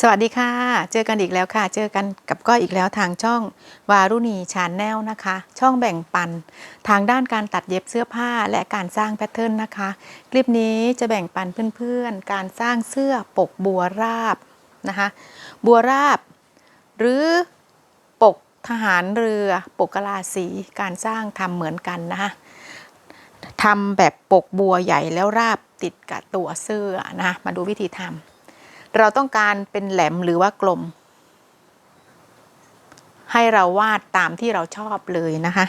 สวัสดีค่ะ เจอกันอีกแล้วค่ะ เจอกันกับก้อยอีกแล้วทางช่องวารุณีชาแนลนะคะ ช่องแบ่งปัน ทางด้านการตัดเย็บเสื้อผ้าและการสร้างแพทเทิร์นนะคะ คลิปนี้จะแบ่งปันเพื่อนๆ การสร้างเสื้อปกบัวราบนะคะ บัวราบ หรือปกทหารเรือปกกะลาสีการสร้างทำเหมือนกันนะคะทำแบบปกบัวใหญ่แล้วราบติดกับตัวเสื้อนะ มาดูวิธีทำ เราต้องการเป็นแหลมหรือว่ากลม ให้เราวาดตามที่เราชอบเลยนะคะ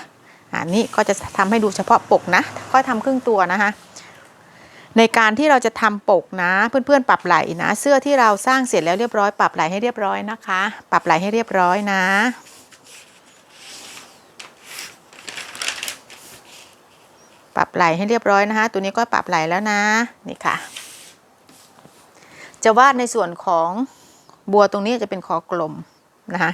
อันนี้ก็จะทำให้ดูเฉพาะปกนะก็ทำครึ่งตัวนะคะในการที่เราจะทำปกนะ เพื่อนๆ ปรับไหลนะ เสื้อที่เราสร้างเสร็จแล้วเรียบร้อย ปรับไหลให้เรียบร้อยนะคะ ปรับไหลให้เรียบร้อยนะ ปรับไหลให้เรียบร้อยนะคะ ตัวนี้ก็ปรับไหลแล้วนะนี่ค่ะ จะวาดในส่วนของบัวตรงนี้จะเป็นคอกลมนะคะ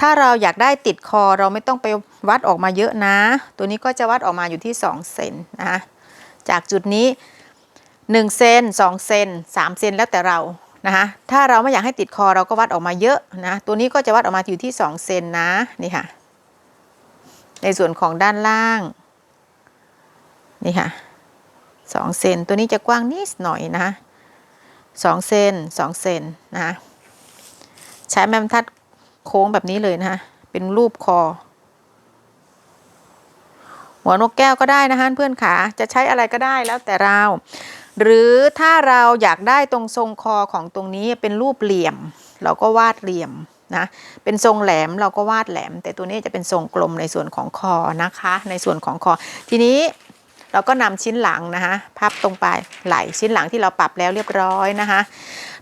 ถ้าเราอยากได้ติดคอเราไม่ต้องไปวัดออกมาเยอะนะ ตัวนี้ก็จะวัดออกมาอยู่ที่ 2 เซนนะคะจากจุดนี้ 1 เซน2 เซน3 เซนแล้วแต่เรานะคะถ้าเราไม่อยากให้ติดคอเราก็วัดออกมาเยอะนะตัวนี้ก็จะวัดออกมาอยู่ที่ 2 เซนนะนี่ค่ะ ในส่วนของด้านล่างนี่ค่ะ2เซนตัวนี้จะกว้างนิดหน่อยนะคะ สองเซนสองเซนนะคะใช้แม่บรรทัดโค้งแบบนี้เลยนะคะเป็นรูปคอ หัวนกแก้วก็ได้นะคะเพื่อนขาจะใช้อะไรก็ได้แล้วแต่เรา หรือถ้าเราอยากได้ตรงทรงคอของตรงนี้เป็นรูปเหลี่ยม เราก็วาดเหลี่ยมนะเป็นทรงแหลมเราก็วาดแหลม แต่ตัวนี้จะเป็นทรงกลมในส่วนของคอนะคะ ในส่วนของคอทีนี้ เราก็นำชิ้นหลังนะคะพับตรงไปไหลชิ้นหลังที่เราปรับแล้วเรียบร้อยนะคะ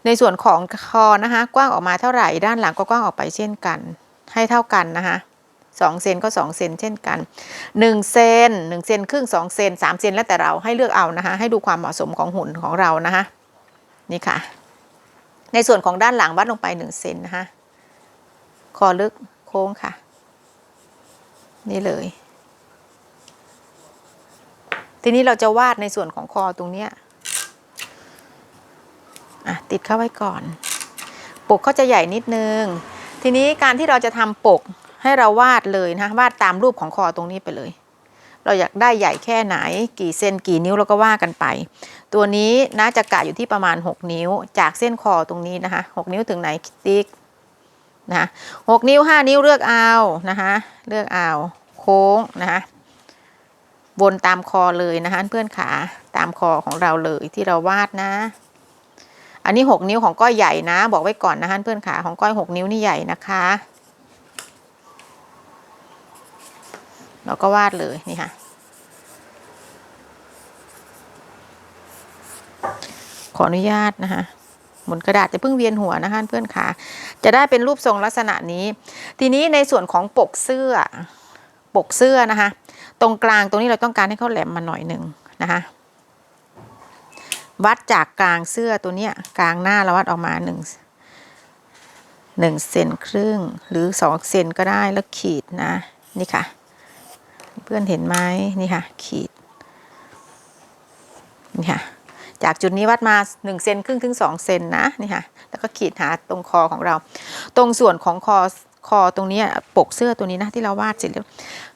ในส่วนของคอนะคะกว้างออกมาเท่าไหร่ด้านหลังก็กว้างออกไปเช่นกัน ให้เท่ากันนะคะสองเซนก็สองเซนเช่นกันหนึ่งเซนหนึ่งเซนครึ่งสองเซนสามเซนแล้วแต่เราให้เลือกเอานะคะ ให้ดูความเหมาะสมของหุ่นของเรานะคะนี่ค่ะ ในส่วนของด้านหลังวัดลงไปหนึ่งเซนนะคะคอลึกโค้งค่ะ นี่เลย ทีนี้เราจะวาดในส่วนของคอตรงเนี้ยอะติดเข้าไว้ก่อน ปกเขาจะใหญ่นิดนึง ทีนี้การที่เราจะทำปกให้เราวาดเลยนะวาดตามรูปของคอตรงนี้ไปเลย เราอยากได้ใหญ่แค่ไหน กี่เซนกี่นิ้วเราก็ว่ากันไป ตัวนี้น่าจะกะอยู่ที่ประมาณ 6 นิ้ว จากเส้นคอตรงนี้นะคะ 6 นิ้วถึงไหนติ๊กนะคะหกนิ้ว 5 นิ้วเลือกเอานะคะเลือกเอาโค้งนะคะ วนตามคอเลยนะคะเพื่อนขาตามคอของเราเลยที่เราวาดนะ อันนี้ 6 นิ้วของก้อยใหญ่นะ บอกไว้ก่อนนะคะเพื่อนขาของก้อย 6 นิ้วนี่ใหญ่นะคะ เราก็วาดเลยนี่ค่ะขออนุญาตนะคะหมุนกระดาษจะเพิ่งเวียนหัวนะคะเพื่อนขาจะได้เป็นรูปทรงลักษณะนี้ ทีนี้ในส่วนของปกเสื้อปกเสื้อนะคะ ตรงกลางตรงนี้เราต้องการให้เขาแหลมมาหน่อยหนึ่งนะคะวัดจากกลางเสื้อตัวเนี้ยกลางหน้าเราวัดออกมาหนึ่งหนึ่งเซนครึ่งหรือสองเซนก็ได้แล้วขีดนะนี่ค่ะ เพื่อนเห็นไหมนี่ค่ะ ขีดนี่ค่ะจากจุดนี้วัดมา1เซนครึ่งถึง2เซนนะนี่ค่ะแล้วก็ขีดหาตรงคอของเรา ตรงส่วนของคอ คอตรงนี้ปกเสื้อตัวนี้นะที่เราวาดเสร็จแล้ว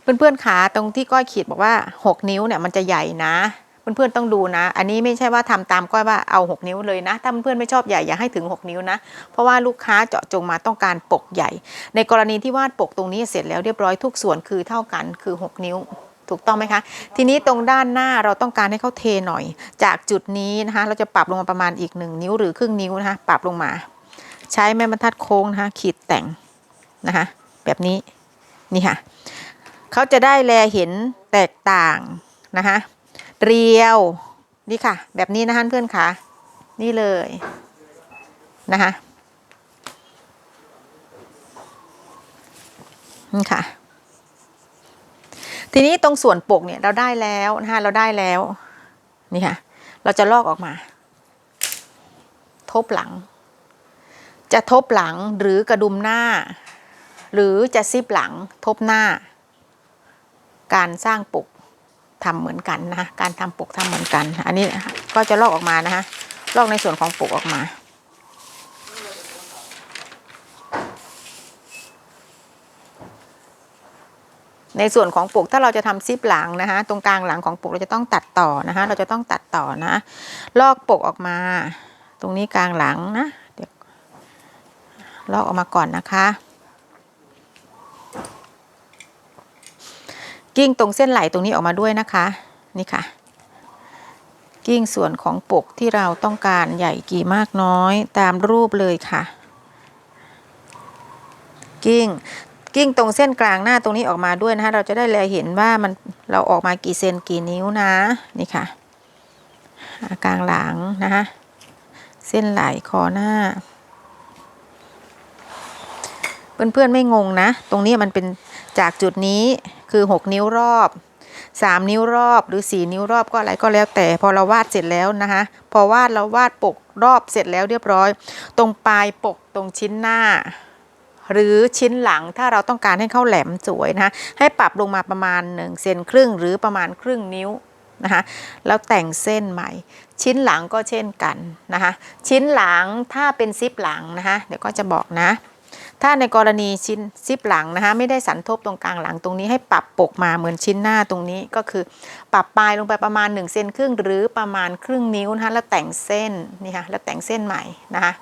เพื่อนๆขาตรงที่ก้อยขีดบอกว่า 6 นิ้วเนี่ยมันจะใหญ่นะ เพื่อนๆต้องดูนะ อันนี้ไม่ใช่ว่าทำตามก้อยว่าเอา 6 นิ้วเลยนะถ้าเพื่อนๆไม่ชอบใหญ่อย่าให้ถึง 6 นิ้วนะ เพราะว่าลูกค้าเจาะจงมาต้องการปกใหญ่ ในกรณีที่วาดปกตรงนี้เสร็จแล้วเรียบร้อยทุกส่วนคือเท่ากันคือ 6 นิ้วถูกต้องไหมคะ ทีนี้ตรงด้านหน้าเราต้องการให้เขาเทหน่อย จากจุดนี้นะคะเราจะปรับลงมาประมาณอีก 1 นิ้วหรือครึ่งนิ้วนะคะปรับลงมา ใช้แม่บรรทัดโค้งนะคะขีดแต่ง นะคะ แบบนี้นี่ค่ะเขาจะได้แลเห็นแตกต่างนะคะ เรียวนี่ค่ะ แบบนี้นะคะเพื่อนค่ะ นี่เลยนะคะนี่ค่ะ ทีนี้ตรงส่วนปกเนี่ยเราได้แล้วนะคะเราได้แล้วนี่ค่ะ เราจะลอกออกมา ทบหลัง จะทบหลังหรือกระดุมหน้า หรือจะซิบหลังทบหน้า การสร้างปุกทำเหมือนกันนะการทำปกทำเหมือนกัน อันนี้ก็จะลอกออกมานะฮะลอกในส่วนของปุกออกมาในส่วนของปุกถ้าเราจะทำซิปหลังนะคะ ตรงกลางหลังของปุกเราจะต้องตัดต่อนะคะ เราจะต้องตัดต่อนะ ลอกปกออกมา ตรงนี้กลางหลังนะเดี๋ยวลอกออกมาก่อนนะคะ กิ้งตรงเส้นไหลตรงนี้ออกมาด้วยนะคะ นี่ค่ะ กิ้งส่วนของปกที่เราต้องการใหญ่กี่มากน้อยตามรูปเลยค่ะ กิ้งกิ้งตรงเส้นกลางหน้าตรงนี้ออกมาด้วยนะคะเราจะได้เลยเห็นว่ามันเราออกมากี่เซนกี่นิ้วนะนี่ค่ะกลางหลังนะคะเส้นไหลคอหน้า เพื่อนๆไม่งงนะ ตรงนี้มันเป็นจากจุดนี้ คือ 6 นิ้วรอบ 3 นิ้วรอบหรือ 4 นิ้วรอบก็อะไรก็แล้วแต่พอเราวาดเสร็จแล้วนะคะพอวาดเราวาดปกรอบเสร็จแล้วเรียบร้อย ตรงปลายปกตรงชิ้นหน้า หรือชิ้นหลังถ้าเราต้องการให้เข้าแหลมสวยนะคะให้ปรับลงมาประมาณ1เซนครึ่งหรือประมาณครึ่งนิ้วนะคะแล้วแต่งเส้นใหม่ ชิ้นหลังก็เช่นกันนะคะชิ้นหลังถ้าเป็นซิปหลังนะคะเดี๋ยวก็จะบอกนะ ถ้าในกรณีชิ้นซิปหลังนะคะไม่ได้สันทบตรงกลางหลังตรงนี้ให้ปรับปกมาเหมือนชิ้นหน้าตรงนี้ก็คือ ปรับปลายลงไปประมาณ1เซนครึ่งหรือประมาณครึ่งนิ้วนะคะแล้วแต่งเส้นนี่ค่ะแล้วแต่งเส้นใหม่นะคะ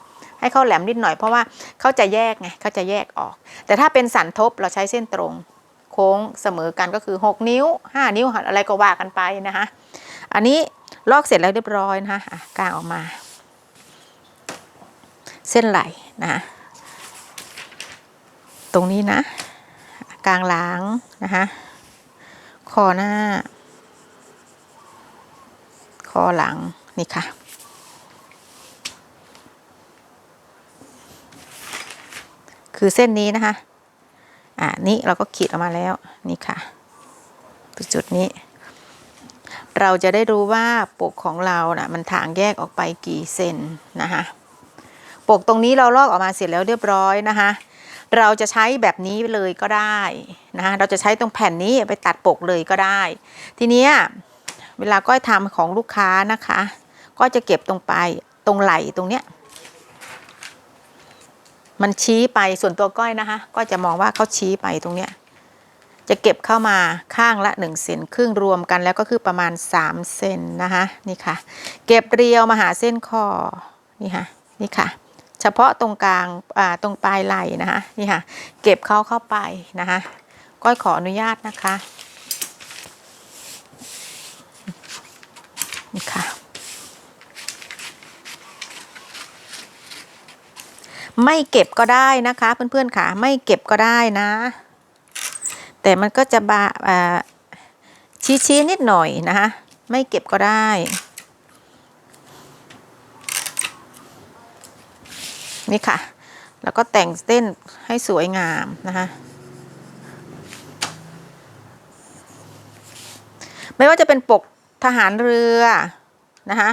ให้เข้าแหลมนิดหน่อยเพราะว่าเขาจะแยกไงเขาจะแยกออก แต่ถ้าเป็นสันทบเราใช้เส้นตรง โค้งเสมอกันก็คือ 6 นิ้ว 5 นิ้วอะไรก็ว่ากันไปนะคะอันนี้ลอกเสร็จแล้วเรียบร้อยนะคะกางออกมา เส้นไหลนะคะ ตรงนี้นะ กลางหลังนะคะคอหน้า คอหลังนี่ค่ะ คือเส้นนี้นะคะ อ่านี่เราก็ขีดออกมาแล้วนี่ค่ะจุดนี้ เราจะได้รู้ว่าปกของเรานะ่ะมันถางแยกออกไปกี่เซนนะคะ ปกตรงนี้เราลอกออกมาเสร็จแล้วเรียบร้อยนะคะ เราจะใช้แบบนี้เลยก็ได้นะคะเราจะใช้ตรงแผ่นนี้ไปตัดปกเลยก็ได้ ทีเนี้ยเวลาก้อยทำของลูกค้านะคะ ก็จะเก็บตรงปลายตรงไหลตรงเนี้ยมันชี้ไปส่วนตัวก้อยนะคะ ก็จะมองว่าเขาชี้ไปตรงเนี้ยจะเก็บเข้ามาข้างละ1เซนครึ่งรวมกันแล้วก็คือประมาณ3เซนนะคะนี่ค่ะ เก็บเรียวมาหาเส้นคอนี่ค่ะนี่ค่ะ เฉพาะตรงกลางตรงปลายไหล่นะคะนี่ค่ะเก็บเข้าเข้าไปนะคะก้อยขออนุญาตนะคะนี่ค่ะไม่เก็บก็ได้นะคะเพื่อนๆค่ะไม่เก็บก็ได้นะ แต่มันก็จะบาชี้ๆนิดหน่อยนะคะไม่เก็บก็ได้ นี่ค่ะ แล้วก็แต่งเส้นให้สวยงามนะคะ ไม่ว่าจะเป็นปกทหารเรือนะคะ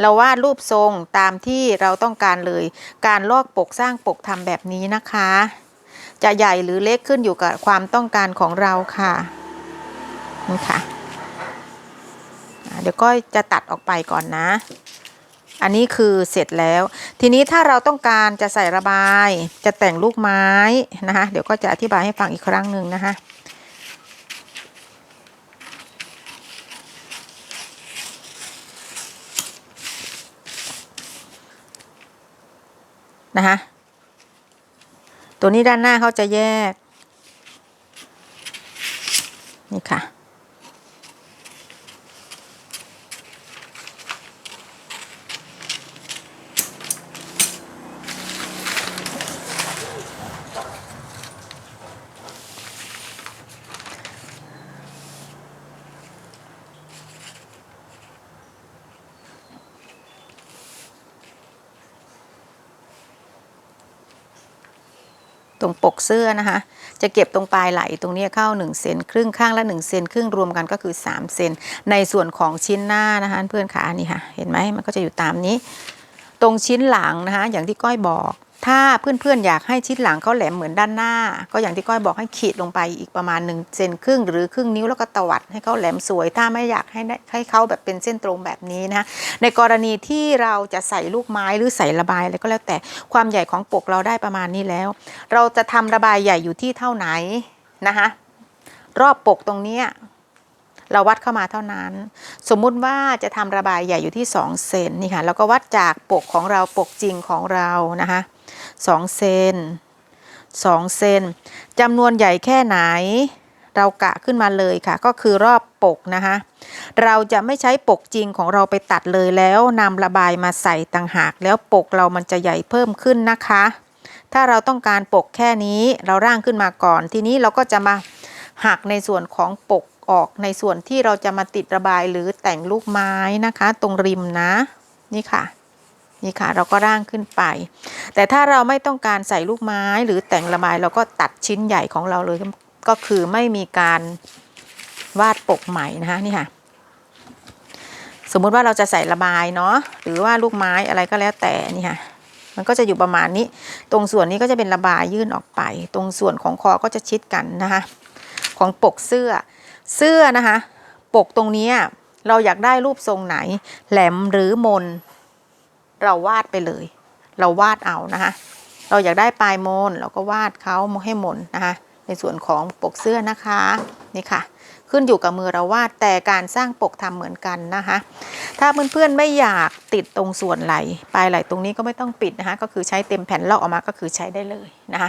เราวาดรูปทรงตามที่เราต้องการเลย การลอกปกสร้างปกทำแบบนี้นะคะ จะใหญ่หรือเล็กขึ้นอยู่กับความต้องการของเราค่ะนี่ค่ะ เดี๋ยวก็จะตัดออกไปก่อนนะ อันนี้คือเสร็จแล้ว ทีนี้ถ้าเราต้องการจะใส่ระบาย จะแต่งลูกไม้นะคะเดี๋ยวก็จะอธิบายให้ฟังอีกครั้งหนึ่งนะคะนะคะตัวนี้ด้านหน้าเขาจะแยก นี่ค่ะ ตรงปกเสื้อนะคะ จะเก็บตรงปลายไหล่ตรงนี้เข้า 1 เซนครึ่งข้างละ 1 เซนครึ่งรวมกันก็คือ 3 เซนในส่วนของชิ้นหน้านะคะเพื่อนขานี่ค่ะ เห็นไหมมันก็จะอยู่ตามนี้ ตรงชิ้นหลังนะคะอย่างที่ก้อยบอก ถ้าเพื่อนๆอยากให้ชิ้นหลังเขาแหลมเหมือนด้านหน้า ก็อย่างที่ก้อยบอกให้ขีดลงไปอีกประมาณ1เซนครึ่ง หรือครึ่งนิ้วแล้วก็ตวัดให้เขาแหลมสวย ถ้าไม่อยากให้ให้เขาแบบเป็นเส้นตรงแบบนี้นะคะในกรณีที่เราจะใส่ลูกไม้หรือใส่ระบายอะไรก็แล้วแต่ความใหญ่ของปกเราได้ประมาณนี้แล้ว เราจะทำระบายใหญ่อยู่ที่เท่าไหนนะคะรอบปกตรงเนี้ยเราวัดเข้ามาเท่านั้น สมมุติว่าจะทำระบายใหญ่อยู่ที่ 2 เซนนี่ค่ะ แล้วก็วัดจากปกของเราปกจริงของเรานะคะ 2 เซน 2 เซนจำนวนใหญ่แค่ไหน เรากะขึ้นมาเลยค่ะ ก็คือรอบปกนะคะ เราจะไม่ใช้ปกจริงของเราไปตัดเลยแล้วนำระบายมาใส่ต่างหาก แล้วปกเรามันจะใหญ่เพิ่มขึ้นนะคะ ถ้าเราต้องการปกแค่นี้เราร่างขึ้นมาก่อน ทีนี้เราก็จะมาหักในส่วนของปกออกในส่วนที่เราจะมาติดระบายหรือแต่งลูกไม้นะคะ ตรงริมนะ นี่ค่ะ นี่ค่ะ เราก็ร่างขึ้นไป แต่ถ้าเราไม่ต้องการใส่ลูกไม้หรือแต่งระบายเราก็ตัดชิ้นใหญ่ของเราเลยก็คือไม่มีการวาดปกใหม่นะคะนี่ค่ะ สมมุติว่าเราจะใส่ระบายเนาะหรือว่าลูกไม้อะไรก็แล้วแต่นี่ค่ะมันก็จะอยู่ประมาณนี้ ตรงส่วนนี้ก็จะเป็นระบายยื่นออกไป ตรงส่วนของคอก็จะชิดกันนะคะของปกเสื้อเสื้อนะคะ ปกตรงนี้เราอยากได้รูปทรงไหน แหลมหรือมน เราวาดไปเลย เราวาดเอานะคะเราอยากได้ปลายมนเราก็วาดเขาให้มนนะคะในส่วนของปกเสื้อนะคะนี่ค่ะ ขึ้นอยู่กับมือเราวาดแต่การสร้างปกทำเหมือนกันนะคะ ถ้าเพื่อนๆไม่อยากติดตรงส่วนไหลปลายไหลตรงนี้ก็ไม่ต้องปิดนะคะ ก็คือใช้เต็มแผ่นลอกออกมาก็คือใช้ได้เลยนะคะ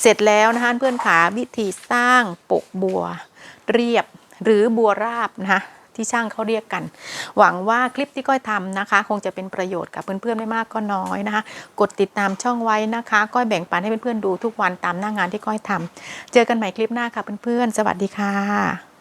เสร็จแล้วนะคะเพื่อนขาวิธีสร้างปกบัว เรียบหรือบัวราบนะคะ ที่ช่างเขาเรียกกัน หวังว่าคลิปที่ก้อยทำนะคะ คงจะเป็นประโยชน์กับเพื่อนๆไม่มากก็น้อยนะคะ กดติดตามช่องไว้นะคะ ก้อยแบ่งปันให้เพื่อนๆดูทุกวันตามหน้างานที่ก้อยทำเจอกันใหม่คลิปหน้าค่ะเพื่อนๆสวัสดีค่ะ